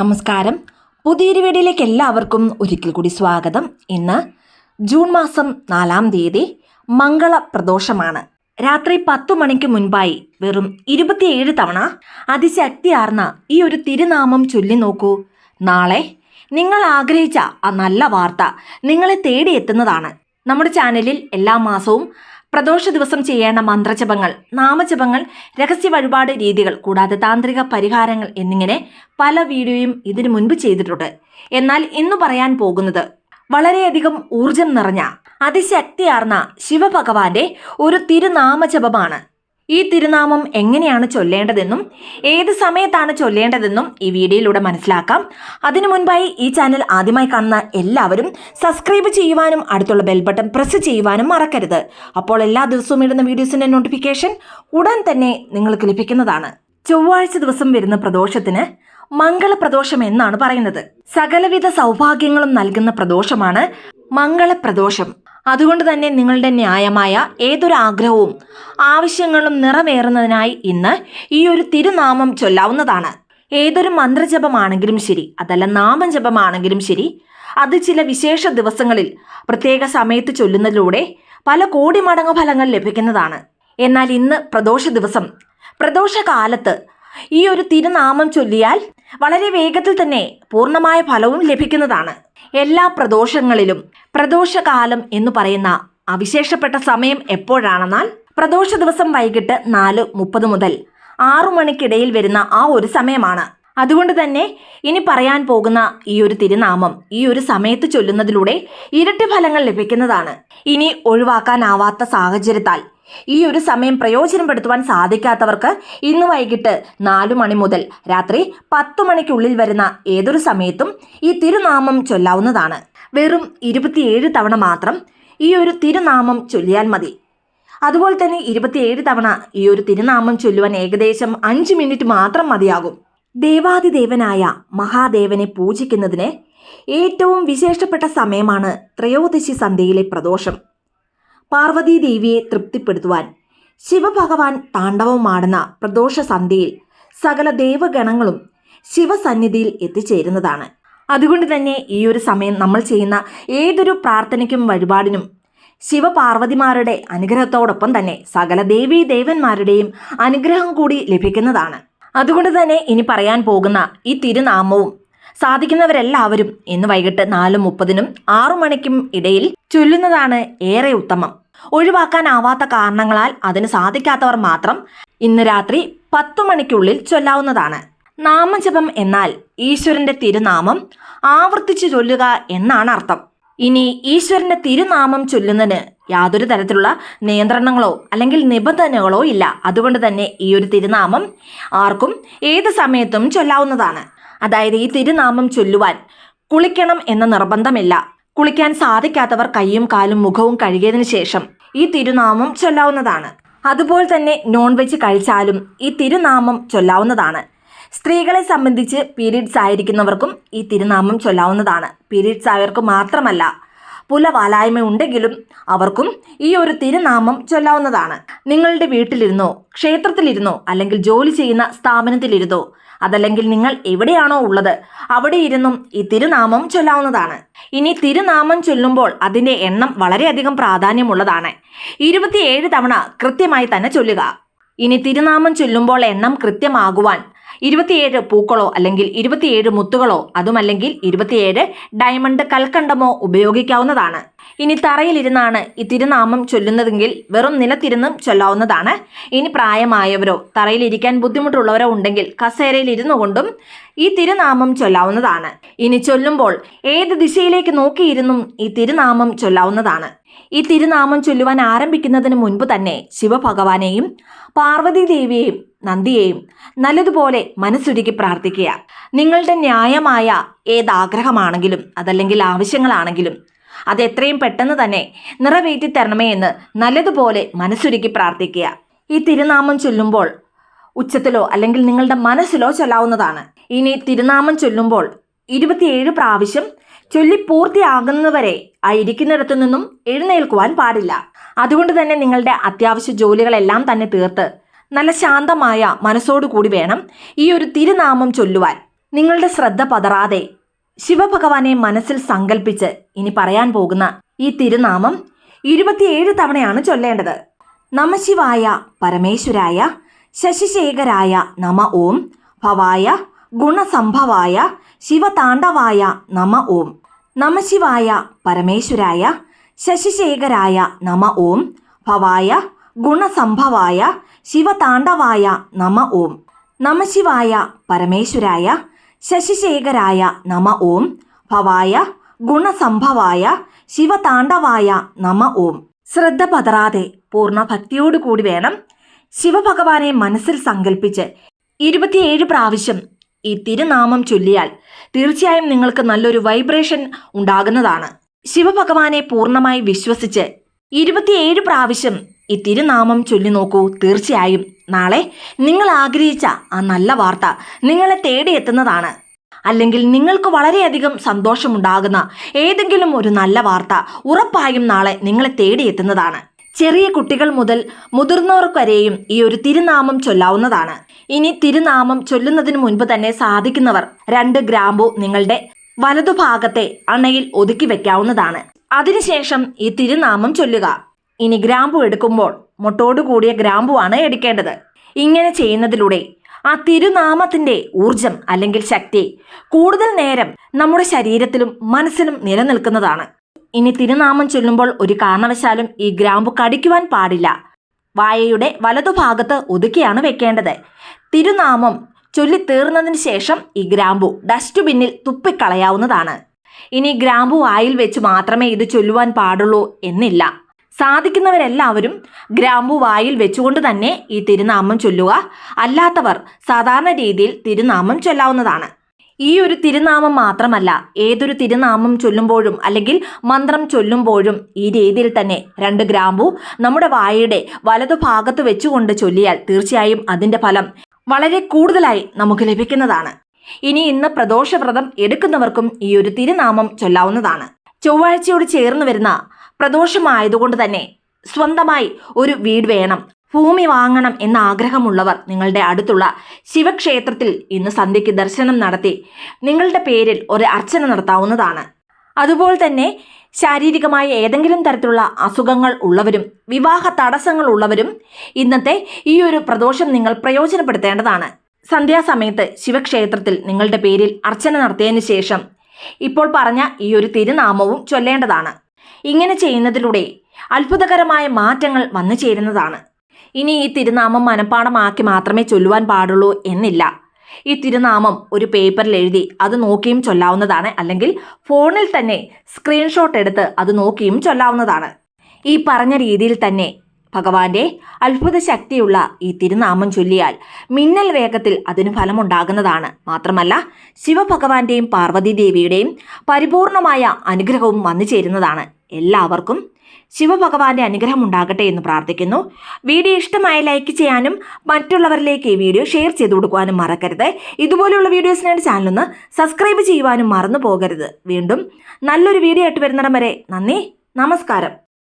നമസ്കാരം. പുതിയൊരു വീഡിയോയിലേക്ക് എല്ലാവർക്കും ഒരിക്കൽ കൂടി സ്വാഗതം. ഇന്ന് ജൂൺ മാസം നാലാം തീയതി മംഗള പ്രദോഷമാണ്. രാത്രി പത്തു മണിക്ക് മുൻപായി വെറും ഇരുപത്തിയേഴ് തവണ അതിശക്തിയാർന്ന ഈ ഒരു തിരുനാമം ചൊല്ലി നോക്കൂ. നാളെ നിങ്ങൾ ആഗ്രഹിച്ച ആ നല്ല വാർത്ത നിങ്ങളെ തേടിയെത്തുന്നതാണ്. നമ്മുടെ ചാനലിൽ എല്ലാ മാസവും പ്രദോഷ ദിവസം ചെയ്യേണ്ട മന്ത്രജപങ്ങൾ നാമജപങ്ങൾ രഹസ്യ വഴിപാട് രീതികൾ കൂടാതെ താന്ത്രിക പരിഹാരങ്ങൾ എന്നിങ്ങനെ പല വീഡിയോയും ഇതിനു മുൻപ് ചെയ്തിട്ടുണ്ട്. എന്നാൽ ഇന്ന് പറയാൻ പോകുന്നത് വളരെയധികം ഊർജം നിറഞ്ഞ അതിശക്തിയാർന്ന ശിവഭഗവാന്റെ ഒരു തിരുനാമജപമാണ്. ഈ തിരുനാമം എങ്ങനെയാണ് ചൊല്ലേണ്ടതെന്നും ഏത് സമയത്താണ് ചൊല്ലേണ്ടതെന്നും ഈ വീഡിയോയിലൂടെ മനസ്സിലാക്കാം. അതിനു മുൻപായി ഈ ചാനൽ ആദ്യമായി കാണുന്ന എല്ലാവരും സബ്സ്ക്രൈബ് ചെയ്യുവാനും അടുത്തുള്ള ബെൽ ബട്ടൺ പ്രസ് ചെയ്യുവാനും മറക്കരുത്. അപ്പോൾ എല്ലാ ദിവസവും ഇടുന്ന വീഡിയോസിന്റെ നോട്ടിഫിക്കേഷൻ ഉടൻ തന്നെ നിങ്ങൾക്ക് ലഭിക്കുന്നതാണ്. ചൊവ്വാഴ്ച ദിവസം വരുന്ന പ്രദോഷത്തിന് മംഗളപ്രദോഷം എന്നാണ് പറയുന്നത്. സകലവിധ സൗഭാഗ്യങ്ങളും നൽകുന്ന പ്രദോഷമാണ് മംഗളപ്രദോഷം. അതുകൊണ്ട് തന്നെ നിങ്ങളുടെ ന്യായമായ ഏതൊരു ആഗ്രഹവും ആവശ്യങ്ങളും നിറവേറുന്നതിനായി ഇന്ന് ഈ ഒരു തിരുനാമം ചൊല്ലാവുന്നതാണ്. ഏതൊരു മന്ത്രജപമാണെങ്കിലും ശരി അതല്ല നാമജപമാണെങ്കിലും ശരി അത് ചില വിശേഷ ദിവസങ്ങളിൽ പ്രത്യേക സമയത്ത് ചൊല്ലുന്നതിലൂടെ പല കോടി മടങ്ങ് ഫലങ്ങൾ ലഭിക്കുന്നതാണ്. എന്നാൽ ഇന്ന് പ്രദോഷ ദിവസം പ്രദോഷകാലത്ത് ഈ ഒരു തിരുനാമം ചൊല്ലിയാൽ വളരെ വേഗത്തിൽ തന്നെ പൂർണമായ ഫലവും ലഭിക്കുന്നതാണ്. എല്ലാ പ്രദോഷങ്ങളിലും പ്രദോഷകാലം എന്ന് പറയുന്ന അവിശേഷപ്പെട്ട സമയം എപ്പോഴാണെന്നാൽ പ്രദോഷ ദിവസം വൈകിട്ട് നാല് മുപ്പത് മുതൽ ആറു മണിക്കിടയിൽ വരുന്ന ആ ഒരു സമയമാണ്. അതുകൊണ്ട് തന്നെ ഇനി പറയാൻ പോകുന്ന ഈ ഒരു തിരുനാമം ഈ ഒരു സമയത്ത് ചൊല്ലുന്നതിലൂടെ ഇരട്ടി ഫലങ്ങൾ ലഭിക്കുന്നതാണ്. ഇനി ഒഴിവാക്കാനാവാത്ത സാഹചര്യത്താൽ ഈ ഒരു സമയം പ്രയോജനപ്പെടുത്തുവാൻ സാധിക്കാത്തവർക്ക് ഇന്ന് വൈകിട്ട് നാലു മണി മുതൽ രാത്രി പത്തു മണിക്കുള്ളിൽ വരുന്ന ഏതൊരു സമയത്തും ഈ തിരുനാമം ചൊല്ലാവുന്നതാണ്. വെറും ഇരുപത്തിയേഴ് തവണ മാത്രം ഈ ഒരു തിരുനാമം ചൊല്ലിയാൽ മതി. അതുപോലെ തന്നെ ഇരുപത്തിയേഴ് തവണ ഈ ഒരു തിരുനാമം ചൊല്ലുവാൻ ഏകദേശം അഞ്ച് മിനിറ്റ് മാത്രം മതിയാകും. ദേവാദിദേവനായ മഹാദേവനെ പൂജിക്കുന്നതിന് ഏറ്റവും വിശേഷപ്പെട്ട സമയമാണ് ത്രയോദശി സന്ധ്യയിലെ പ്രദോഷം. പാർവതീ ദേവിയെ തൃപ്തിപ്പെടുത്തുവാൻ ശിവഭഗവാൻ താണ്ഡവമാടുന്ന പ്രദോഷ സന്ധ്യയിൽ സകല ദേവഗണങ്ങളും ശിവസന്നിധിയിൽ എത്തിച്ചേരുന്നതാണ്. അതുകൊണ്ട് തന്നെ ഈ ഒരു സമയം നമ്മൾ ചെയ്യുന്ന ഏതൊരു പ്രാർത്ഥനയ്ക്കും വഴിപാടിനും ശിവപാർവതിമാരുടെ അനുഗ്രഹത്തോടൊപ്പം തന്നെ സകല ദേവീ ദേവന്മാരുടെയും അനുഗ്രഹം കൂടി ലഭിക്കുന്നതാണ്. അതുകൊണ്ട് തന്നെ ഇനി പറയാൻ പോകുന്ന ഈ തിരുനാമവും സാധിക്കുന്നവരെല്ലാവരും ഇന്ന് വൈകിട്ട് നാല് മുപ്പതിനും ആറു മണിക്കും ഇടയിൽ ചൊല്ലുന്നതാണ് ഏറെ ഉത്തമം. ഒഴിവാക്കാനാവാത്ത കാരണങ്ങളാൽ അതിന് സാധിക്കാത്തവർ മാത്രം ഇന്ന് രാത്രി പത്തു മണിക്കുള്ളിൽ ചൊല്ലാവുന്നതാണ്. നാമജപം എന്നാൽ ഈശ്വരന്റെ തിരുനാമം ആവർത്തിച്ചു ചൊല്ലുക എന്നാണ് അർത്ഥം. ഇനി ഈശ്വരന്റെ തിരുനാമം ചൊല്ലുന്നതിന് യാതൊരു തരത്തിലുള്ള നിയന്ത്രണങ്ങളോ അല്ലെങ്കിൽ നിബന്ധനകളോ ഇല്ല. അതുകൊണ്ട് തന്നെ ഈ ഒരു തിരുനാമം ആർക്കും ഏത് സമയത്തും ചൊല്ലാവുന്നതാണ്. അതായത് ഈ തിരുനാമം ചൊല്ലുവാൻ കുളിക്കണം എന്ന നിർബന്ധമില്ല. കുളിക്കാൻ സാധിക്കാത്തവർ കൈയും കാലും മുഖവും കഴുകിയതിനു ശേഷം ഈ തിരുനാമം ചൊല്ലാവുന്നതാണ്. അതുപോലെ തന്നെ നോൺ വെജ് കഴിച്ചാലും ഈ തിരുനാമം ചൊല്ലാവുന്നതാണ്. സ്ത്രീകളെ സംബന്ധിച്ച് പീരീഡ്സ് ആയിരിക്കുന്നവർക്കും ഈ തിരുനാമം ചൊല്ലാവുന്നതാണ്. പീരീഡ്സ് ആയവർക്ക് മാത്രമല്ല പുലവാലായ്മ ഉണ്ടെങ്കിലും അവർക്കും ഈ ഒരു തിരുനാമം ചൊല്ലാവുന്നതാണ്. നിങ്ങളുടെ വീട്ടിലിരുന്നോ ക്ഷേത്രത്തിലിരുന്നോ അല്ലെങ്കിൽ ജോലി ചെയ്യുന്ന സ്ഥാപനത്തിലിരുന്നോ അതല്ലെങ്കിൽ നിങ്ങൾ എവിടെയാണോ ഉള്ളത്? അവിടെ ഇരുന്നും ഈ തിരുനാമം ചൊല്ലാവുന്നതാണ്. ഇനി തിരുനാമം ചൊല്ലുമ്പോൾ അതിന്റെ എണ്ണം വളരെയധികം പ്രാധാന്യമുള്ളതാണ്. ഇരുപത്തിയേഴ് തവണ കൃത്യമായി തന്നെ ചൊല്ലുക. ഇനി തിരുനാമം ചൊല്ലുമ്പോൾ എണ്ണം കൃത്യമാകുവാൻ ഇരുപത്തിയേഴ് പൂക്കളോ അല്ലെങ്കിൽ ഇരുപത്തിയേഴ് മുത്തുകളോ അതുമല്ലെങ്കിൽ ഇരുപത്തിയേഴ് ഡയമണ്ട് കൽക്കണ്ടമോ ഉപയോഗിക്കാവുന്നതാണ്. ഇനി തറയിലിരുന്നാണ് ഈ തിരുനാമം ചൊല്ലുന്നതെങ്കിൽ വെറും നിലത്തിരുന്നും ചൊല്ലാവുന്നതാണ്. ഇനി പ്രായമായവരോ തറയിലിരിക്കാൻ ബുദ്ധിമുട്ടുള്ളവരോ ഉണ്ടെങ്കിൽ കസേരയിൽ ഇരുന്നു കൊണ്ടും ഈ തിരുനാമം ചൊല്ലാവുന്നതാണ്. ഇനി ചൊല്ലുമ്പോൾ ഏത് ദിശയിലേക്ക് നോക്കിയിരുന്നും ഈ തിരുനാമം ചൊല്ലാവുന്നതാണ്. ഈ തിരുനാമം ചൊല്ലുവാൻ ആരംഭിക്കുന്നതിന് മുൻപ് തന്നെ ശിവഭഗവാനെയും പാർവതി ദേവിയെയും നന്ദിയെയും നല്ലതുപോലെ മനസ്സുരുക്കി പ്രാർത്ഥിക്കുക. നിങ്ങളുടെ ന്യായമായ ഏതാഗ്രഹമാണെങ്കിലും അതല്ലെങ്കിൽ ആവശ്യങ്ങളാണെങ്കിലും അത് എത്രയും പെട്ടെന്ന് തന്നെ നിറവേറ്റി തരണമേ എന്ന് നല്ലതുപോലെ മനസ്സുരുക്കി പ്രാർത്ഥിക്കുക. ഈ തിരുനാമം ചൊല്ലുമ്പോൾ ഉച്ചത്തിലോ അല്ലെങ്കിൽ നിങ്ങളുടെ മനസ്സിലോ ചൊല്ലാവുന്നതാണ്. ഇനി തിരുനാമം ചൊല്ലുമ്പോൾ ഇരുപത്തിയേഴ് പ്രാവശ്യം ചൊല്ലി പൂർത്തിയാകുന്നവരെ ആ ഇരിക്കുന്നിടത്തു നിന്നും എഴുന്നേൽക്കുവാൻ പാടില്ല. അതുകൊണ്ട് തന്നെ നിങ്ങളുടെ അത്യാവശ്യ ജോലികളെല്ലാം തന്നെ തീർത്ത് നല്ല ശാന്തമായ മനസ്സോടു കൂടി വേണം ഈ ഒരു തിരുനാമം ചൊല്ലുവാൻ. നിങ്ങളുടെ ശ്രദ്ധ പതറാതെ ശിവഭഗവാനെ മനസ്സിൽ സങ്കല്പിച്ച് ഇനി പറയാൻ പോകുന്ന ഈ തിരുനാമം ഇരുപത്തിയേഴ് തവണയാണ് ചൊല്ലേണ്ടത്. നമശിവായ പരമേശ്വരായ ശശിശേഖരായ നമ ഓം ഭവായ ഗുണസംഭവായ ശിവതാണ്ഡവായ നമ ഓം. നമശിവായ പരമേശ്വരായ ശശിശേഖരായ നമ ഓം ഭവായ ഗുണസംഭവായ ശിവതാണ്ഡവായ നമ ഓം. നമശിവായ പരമേശ്വരായ ശശിശേഖരായ നമ ഓം ഭവായ ഗുണസംഭവായ ശിവതാണ്ഡവായ നമ ഓം. ശ്രദ്ധ പതറാതെ പൂർണ ഭക്തിയോടുകൂടി വേണം ശിവഭഗവാനെ മനസ്സിൽ സങ്കല്പിച്ച് ഇരുപത്തിയേഴ് പ്രാവശ്യം ഈ തിരുനാമം ചൊല്ലിയാൽ തീർച്ചയായും നിങ്ങൾക്ക് നല്ലൊരു വൈബ്രേഷൻ ഉണ്ടാകുന്നതാണ്. ശിവഭഗവാനെ പൂർണമായി വിശ്വസിച്ച് ഇരുപത്തിയേഴ് പ്രാവശ്യം ഈ തിരുനാമം ചൊല്ലി നോക്കൂ. തീർച്ചയായും. നാളെ നിങ്ങൾ ആഗ്രഹിച്ച ആ നല്ല വാർത്ത നിങ്ങളെ തേടിയെത്തുന്നതാണ് അല്ലെങ്കിൽ നിങ്ങൾക്ക് വളരെയധികം സന്തോഷമുണ്ടാകുന്ന ഏതെങ്കിലും ഒരു നല്ല വാർത്ത ഉറപ്പായും നാളെ നിങ്ങളെ തേടിയെത്തുന്നതാണ് ചെറിയ കുട്ടികൾ മുതൽ മുതിർന്നവർക്ക് വരെയും ഈ ഒരു തിരുനാമം ചൊല്ലാവുന്നതാണ്. ഇനി തിരുനാമം ചൊല്ലുന്നതിന് മുൻപ് തന്നെ സാധിക്കുന്നവർ രണ്ട് ഗ്രാമ്പു നിങ്ങളുടെ വലതുഭാഗത്തെ അണയിൽ ഒതുക്കി വെക്കാവുന്നതാണ്. അതിനുശേഷം ഈ തിരുനാമം ചൊല്ലുക. ഇനി ഗ്രാമ്പു എടുക്കുമ്പോൾ മുട്ടോടു കൂടിയ ഗ്രാമ്പുവാണ് എടുക്കേണ്ടത്. ഇങ്ങനെ ചെയ്യുന്നതിലൂടെ ആ തിരുനാമത്തിന്റെ ഊർജം അല്ലെങ്കിൽ ശക്തി കൂടുതൽ നേരം നമ്മുടെ ശരീരത്തിലും മനസ്സിലും നിലനിൽക്കുന്നതാണ്. ഇനി തിരുനാമം ചൊല്ലുമ്പോൾ ഒരു കാരണവശാലും ഈ ഗ്രാമ്പു കടിക്കുവാൻ പാടില്ല. വായയുടെ വലതുഭാഗത്ത് ഒതുക്കിയാണ് വെക്കേണ്ടത്. തിരുനാമം ചൊല്ലി തീർന്നതിന് ശേഷം ഈ ഗ്രാമ്പു ഡസ്റ്റ്ബിന്നിൽ തുപ്പിക്കളയാവുന്നതാണ്. ഇനി ഗ്രാമ്പു വായിൽ വെച്ച് മാത്രമേ ഇത് ചൊല്ലുവാൻ പാടുള്ളൂ എന്നില്ല. സാധിക്കുന്നവരെല്ലാവരും ഗ്രാമ്പു വായിൽ വെച്ചുകൊണ്ട് തന്നെ ഈ തിരുനാമം ചൊല്ലുക. അല്ലാത്തവർ സാധാരണ രീതിയിൽ തിരുനാമം ചൊല്ലാവുന്നതാണ്. ഈ ഒരു തിരുനാമം മാത്രമല്ല ഏതൊരു തിരുനാമം ചൊല്ലുമ്പോഴും അല്ലെങ്കിൽ മന്ത്രം ചൊല്ലുമ്പോഴും ഈ രീതിയിൽ തന്നെ രണ്ട് ഗ്രാമ്പു നമ്മുടെ വായയുടെ വലതു ഭാഗത്ത് വെച്ചുകൊണ്ട് ചൊല്ലിയാൽ തീർച്ചയായും അതിന്റെ ഫലം വളരെ കൂടുതലായി നമുക്ക് ലഭിക്കുന്നതാണ്. ഇനി ഇന്ന് പ്രദോഷവ്രതം എടുക്കുന്നവർക്കും ഈ ഒരു തിരുനാമം ചൊല്ലാവുന്നതാണ്. ചൊവ്വാഴ്ചയോട് ചേർന്ന് വരുന്ന പ്രദോഷമായതുകൊണ്ട് തന്നെ സ്വന്തമായി ഒരു വീട് വേണം ഭൂമി വാങ്ങണം എന്ന ആഗ്രഹമുള്ളവർ നിങ്ങളുടെ അടുത്തുള്ള ശിവക്ഷേത്രത്തിൽ ഇന്ന് സന്ധ്യയ്ക്ക് ദർശനം നടത്തി നിങ്ങളുടെ പേരിൽ ഒരു അർച്ചന നടത്താവുന്നതാണ്. അതുപോലെ തന്നെ ശാരീരികമായ ഏതെങ്കിലും തരത്തിലുള്ള അസുഖങ്ങൾ ഉള്ളവരും വിവാഹ തടസ്സങ്ങൾ ഉള്ളവരും ഇന്നത്തെ ഈ ഒരു പ്രദോഷം നിങ്ങൾ പ്രയോജനപ്പെടുത്തേണ്ടതാണ്. സന്ധ്യാസമയത്ത് ശിവക്ഷേത്രത്തിൽ നിങ്ങളുടെ പേരിൽ അർച്ചന നടത്തിയതിനു ശേഷം ഇപ്പോൾ പറഞ്ഞ ഈ ഒരു തിരുനാമവും ചൊല്ലേണ്ടതാണ്. ഇങ്ങനെ ചെയ്യുന്നതിലൂടെ അത്ഭുതകരമായ മാറ്റങ്ങൾ വന്നു ചേരുന്നതാണ്. ഇനി ഈ തിരുനാമം മനഃപ്പാടമാക്കി മാത്രമേ ചൊല്ലുവാൻ പാടുള്ളൂ എന്നില്ല. ഈ തിരുനാമം ഒരു പേപ്പറിൽ എഴുതി അത് നോക്കിയും ചൊല്ലാവുന്നതാണ് അല്ലെങ്കിൽ ഫോണിൽ തന്നെ സ്ക്രീൻഷോട്ട് എടുത്ത് അത് നോക്കിയും ചൊല്ലാവുന്നതാണ്. ഈ പറഞ്ഞ രീതിയിൽ തന്നെ ഭഗവാന്റെ അത്ഭുത ശക്തിയുള്ള ഈ തിരുനാമം ചൊല്ലിയാൽ മിന്നൽ വേഗത്തിൽ അതിന് ഫലമുണ്ടാകുന്നതാണ്. മാത്രമല്ല ശിവഭഗവാന്റെയും പാർവതി ദേവിയുടെയും പരിപൂർണമായ അനുഗ്രഹവും വന്നു ചേരുന്നതാണ്. എല്ലാവർക്കും ശിവഭഗവാന്റെ അനുഗ്രഹം ഉണ്ടാകട്ടെ എന്ന് പ്രാർത്ഥിക്കുന്നു. വീഡിയോ ഇഷ്ടമായ ലൈക്ക് ചെയ്യാനും മറ്റുള്ളവരിലേക്ക് ഈ വീഡിയോ ഷെയർ ചെയ്തു കൊടുക്കുവാനും മറക്കരുത്. ഇതുപോലെയുള്ള വീഡിയോസിനായിട്ട് ചാനലൊന്ന് സബ്സ്ക്രൈബ് ചെയ്യുവാനും മറന്നു പോകരുത്. വീണ്ടും നല്ലൊരു വീഡിയോ ആയിട്ട് വരുന്നിടം വരെ നന്ദി നമസ്കാരം.